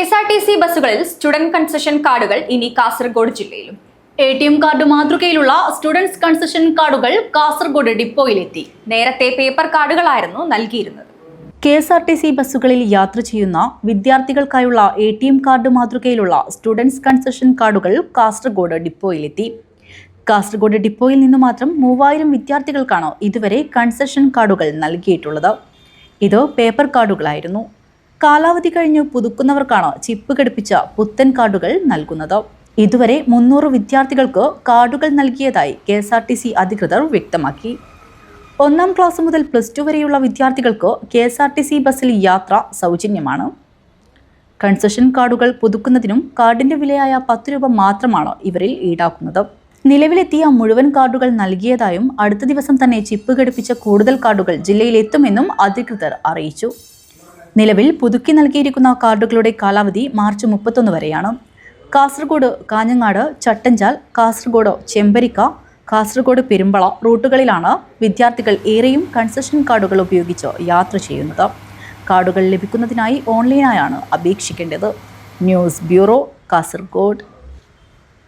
S R T C ബസ്സുകളിൽ student concession കാർഡുകൾ ഇനി കാസർഗോഡ് ജില്ലയിലും. എ ടി എം കാർഡ് മാതൃകയിലുള്ള സ്റ്റുഡൻസ് കൺസെഷൻ കാർഡുകൾ കാസർഗോഡ് ഡിപ്പോയിലെത്തി. നേരത്തെ പേപ്പർ കാർഡുകളായിരുന്നു നൽകിയിരുന്നത്. K S R T C ബസ്സുകളിൽ യാത്ര ചെയ്യുന്ന വിദ്യാർത്ഥികൾക്കായുള്ള എ ടി എം കാർഡ് മാതൃകയിലുള്ള സ്റ്റുഡൻസ് കൺസെഷൻ കാർഡുകൾ കാസർഗോഡ് ഡിപ്പോയിലെത്തി. കാസർഗോഡ് ഡിപ്പോയിൽ നിന്ന് മാത്രം മൂവായിരം വിദ്യാർത്ഥികൾക്കാണ് ഇതുവരെ കൺസെഷൻ കാർഡുകൾ നൽകിയിട്ടുള്ളത്. ഇത് പേപ്പർ കാർഡുകളായിരുന്നു. കാലാവധി കഴിഞ്ഞ് പുതുക്കുന്നവർക്കാണ് ചിപ്പ് ഘടിപ്പിച്ച പുത്തൻ കാർഡുകൾ നൽകുന്നത്. ഇതുവരെ മുന്നൂറ് വിദ്യാർത്ഥികൾക്ക് കാർഡുകൾ നൽകിയതായി K S R T C അധികൃതർ വ്യക്തമാക്കി. ഒന്നാം ക്ലാസ് മുതൽ പ്ലസ് ടു വരെയുള്ള വിദ്യാർത്ഥികൾക്ക് K S R T C ബസ്സിൽ യാത്ര സൗജന്യമാണ്. കൺസെഷൻ കാർഡുകൾ പുതുക്കുന്നതിനും കാർഡിന്റെ വിലയായ പത്ത് രൂപ മാത്രമാണ് ഇവരിൽ ഈടാക്കുന്നത്. നിലവിലെത്തിയ മുഴുവൻ കാർഡുകൾ നൽകിയതായും അടുത്ത ദിവസം തന്നെ ചിപ്പ് ഘടിപ്പിച്ച കൂടുതൽ കാർഡുകൾ ജില്ലയിലെത്തുമെന്നും അധികൃതർ അറിയിച്ചു. നിലവിൽ പുതുക്കി നൽകിയിരിക്കുന്ന കാർഡുകളുടെ കാലാവധി മാർച്ച് മുപ്പത്തൊന്ന് വരെയാണ്. കാസർഗോഡ് കാഞ്ഞങ്ങാട് ചട്ടഞ്ചാൽ കാസർഗോഡ് ചെമ്പരിക്ക കാസർഗോഡ് പെരുമ്പള റൂട്ടുകളിലാണ് വിദ്യാർത്ഥികൾ ഏറെയും കൺസെഷൻ കാർഡുകൾ ഉപയോഗിച്ച് യാത്ര ചെയ്യുന്നത്. കാർഡുകൾ ലഭിക്കുന്നതിനായി ഓൺലൈനായാണ് അപേക്ഷിക്കേണ്ടത്. News bureau Kasaragod.